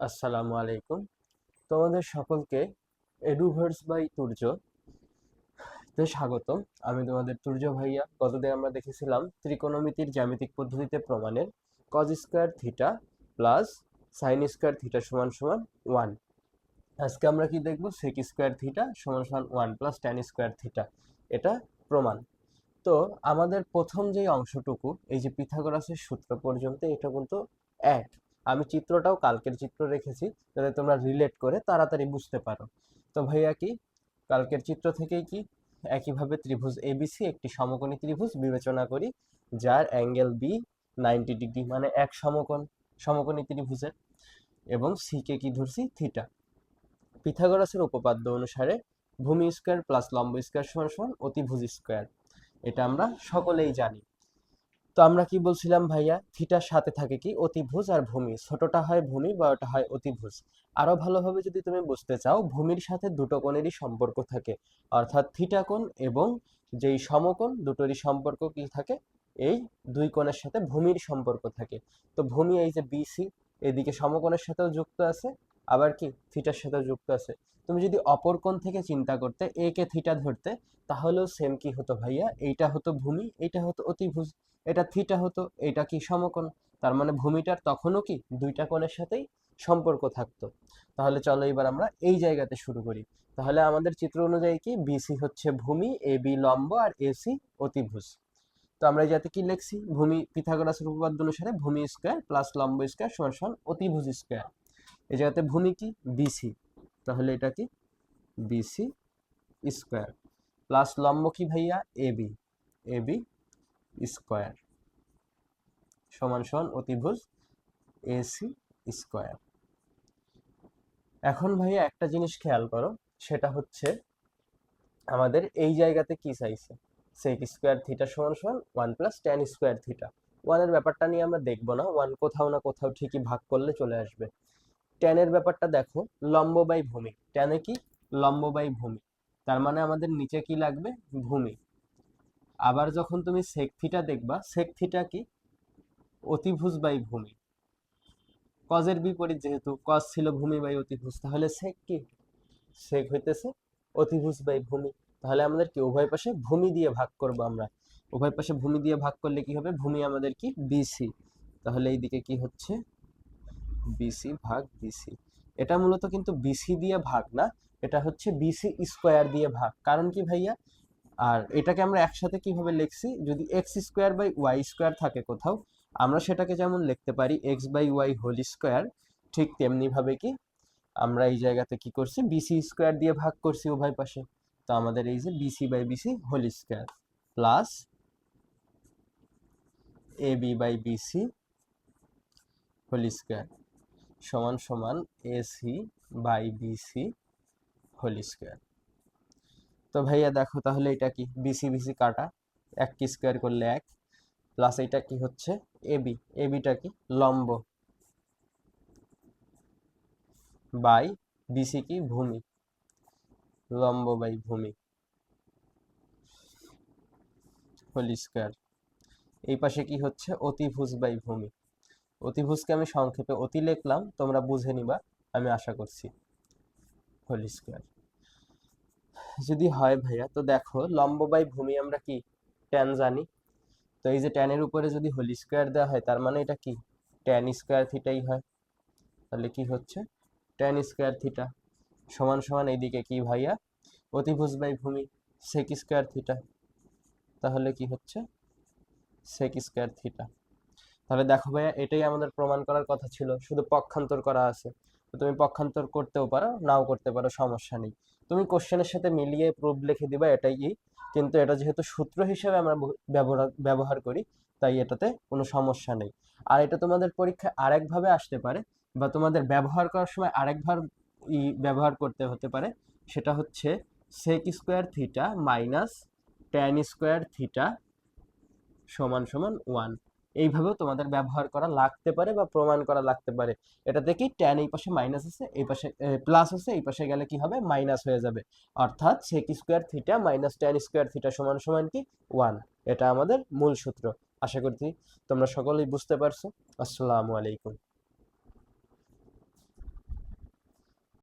আসসালামু আলাইকুম। তোমাদের সকলকে এডুভার্স বাই তুর্য তে স্বাগতম। আমি তোমাদের তুর্য ভাইয়া। গতদিন আমরা দেখেছিলাম ত্রিকোণমিতির জ্যামিতিক পদ্ধতিতে প্রমাণের cos square theta plus sine square theta সমান সমান ওয়ান আজকে আমরা কি দেখব? সেক স্কোয়ার থিটা সমান সমান one plus tan square theta এটা প্রমাণ। তো আমাদের প্রথম যে অংশটুকু, এই যে পিথাগোরাসের সূত্র পর্যন্ত এটা কিন্তু এক। আমি চিত্রটাও কালকের চিত্র রেখেছি, যাতে তোমরা রিলেট করে তাড়াতাড়ি বুঝতে পারো। তো ভাইয়া কি? কালকের চিত্র থেকেই কি? একইভাবে ত্রিভুজ এবিসি একটি সমকোণী ত্রিভুজ বিবেচনা করি, যার অ্যাঙ্গেল বি নাইনটি ডিগ্রি মানে এক সমকোণ, সমকোণী ত্রিভুজের। এবং সিকে কি ধরছি? থিটা পিথাগোরাসের উপপাদ্য অনুসারে ভূমি স্কোয়ার প্লাস লম্ব স্কোয়ার সমান সমান অতিভুজ স্কোয়ার এটা আমরা সকলেই জানি। তো আমরা কি বলছিলাম ভাইয়া? থিটার সাথে থাকে কি? অতিভুজ আর ভূমি। ছোটটা হয় ভূমি, বড়টা হয় অতিভুজ। আরও ভালোভাবে যদি তুমি বুঝতে চাও, ভূমির সাথে দুটো কোণেরই সম্পর্ক থাকে। অর্থাৎ থিটা কোণ এবং যেই সমকোণ, দুটোরই সম্পর্ক কি থাকে? এই দুই কোণের সাথে ভূমির সম্পর্ক থাকে। তো ভূমি এই যে বিসি এদিকে সমকোণের সাথেও যুক্ত আছে। আবার কি থিটার সাথে যুক্ত আছে। তুমি যদি অপর কোণ থেকে চিন্তা করতে এ কে থিটা ধরতে, তাহলেও সেম কি হতো ভাইয়া? এইটা হতো ভূমি, এইটা হতো অতিভুজ, এটা থিটা হতো, এটা কি সমকোণ? তার মানে ভূমিটার তখনও কি দুইটা কোণের সাথেই সম্পর্ক থাকতো। তাহলে চলো এবার আমরা এই জায়গাতে শুরু করি। তাহলে আমাদের চিত্র অনুযায়ী কি? বিসি হচ্ছে ভূমি এ বি লম্ব আর এসি অতিভুজ। তো আমরা জায়গাতে কি লিখছি? ভূমি পিথাগোরাসের উপপাদ্য অনুসারে ভূমি স্কোয়ার প্লাস লম্ব স্কোয়ার সমান সমান অতিভুজ স্কোয়ার এই জায়গাতে ভূমি কি? বিসি তাহলে এটা কি? বিসি স্কোয়ার প্লাস লম্ব কি ভাইয়া? এবি এবি স্কোয়ার সমান সমান অতিভুজ এসি স্কোয়ার এখন ভাইয়া একটা জিনিস খেয়াল করো, সেটা হচ্ছে আমাদের এই জায়গাতে কি চাইছে সেক স্কোয়ার থিটা সমান সমান one plus tan square theta ওয়ানের ব্যাপারটা নিয়ে আমরা দেখব না। ওয়ান কোথাও না কোথাও ঠিকই ভাগ করলে চলে আসবে। টেনের ব্যাপারটা দেখো, লম্ব বাই ভূমি। টেনে কি? লম্ব বাই ভূমি। তার মানে আমাদের নিচে কি লাগবে? ভূমি। আবার যখন তুমি সেক থিটা দেখবা সেক থিটা কি? অতিভুজ বাই ভূমি। কজের বিপরীত যেহেতু কজ ছিল ভূমি বাই অতিভুজ, তাহলে সেক কি? সেক হইতেছে অতিভুজ বাই ভূমি। তাহলে আমাদের কি? উভয় পাশে ভূমি দিয়ে ভাগ করব আমরা। উভয় পাশে ভূমি দিয়ে ভাগ করলে কি হবে? ভূমি আমাদের কি? বিসি তাহলে এইদিকে কি হচ্ছে? বিসি ভাগ বিসি এটা মূলত কিন্তু বিসি দিয়ে ভাগ না, এটা হচ্ছে বিসি স্কোয়ার দিয়ে ভাগ। কারণ কি ভাইয়া? আর এটাকে আমরা একসাথে কীভাবে লিখছি? যদি x square by y square থাকে কোথাও, আমরা সেটাকে যেমন লিখতে পারি x by y whole square ঠিক তেমনি ভাবে কি আমরা এই জায়গাতে কি করছি? বিসি স্কোয়ার দিয়ে ভাগ করছি উভয় পাশে। তো আমাদের এই যে BC by BC whole square plus A B by BC whole square সমান সমান AC by BC whole square. তো ভাইয়া দেখো তাহলে এটা কি? বিসি বিসি কাটা, এক কি স্কোয়ার করলে এক প্লাস এটা কি হচ্ছে? এবি এবিটা কি? লম্ব বাই বিসি কি? ভূমি, লম্ব বাই ভূমি হোল স্কোয়ার। এই পাশে কি হচ্ছে? অতিভুজ বাই ভূমি। অতিভুজকে আমি সংক্ষেপে অতি লিখলাম, তোমরা বুঝে নিবা, আমি আশা করছি। হোল স্কোয়ার যদি হয় ভাইয়া, তো দেখো লম্ব বাই ভূমি আমরা কি? ট্যান জানি। তো এই যে ট্যানের উপরে যদি হোল স্কোয়ার দেওয়া হয়, তার মানে এটা কি? ট্যান স্কোয়ার থিটাই হয়। তাহলে কি হচ্ছে? ট্যান স্কোয়ার থিটা সমান সমান এইদিকে কি ভাইয়া? অতিভুজ বাই ভূমি সেক স্কোয়ার থিটা তাহলে কি হচ্ছে? সেক স্কোয়ার থিটা তাহলে দেখো ভাইয়া, এটাই আমাদের প্রমাণ করার কথা ছিল। শুধু পক্ষান্তর করা আছে। তো তুমি পক্ষান্তর করতেও পারো, নাও করতে পারো, সমস্যা নেই। তুমি কোশ্চেনের সাথে মিলিয়ে প্রুফ লিখে দিবা, এটাই কিন্তু এটা যেহেতু সূত্র হিসেবে আমরা ব্যবহার ব্যবহার করি, তাই এটাতে কোনো সমস্যা নেই। আর এটা তোমাদের পরীক্ষায় আরেকভাবে আসতে পারে, বা তোমাদের ব্যবহার করার সময় আরেকবার ই ব্যবহার করতে হতে পারে, সেটা হচ্ছে sec square theta minus tan square theta সমান সমান ওয়ান এইভাবেও তোমাদের ব্যবহার করা লাগতে পারে বা প্রমাণ করা লাগতে পারে। এটাতে কি ট্যান এই পাশে মাইনাস আছে, এই পাশে প্লাস আছে, এই পাশে গেলে কি হবে? মাইনাস হয়ে যাবে। অর্থাৎ sec square theta minus tan square theta সমান সমান কি? ওয়ান এটা আমাদের মূল সূত্র। আশা করছি তোমরা সকলেই বুঝতে পারছ। আসসালামু আলাইকুম।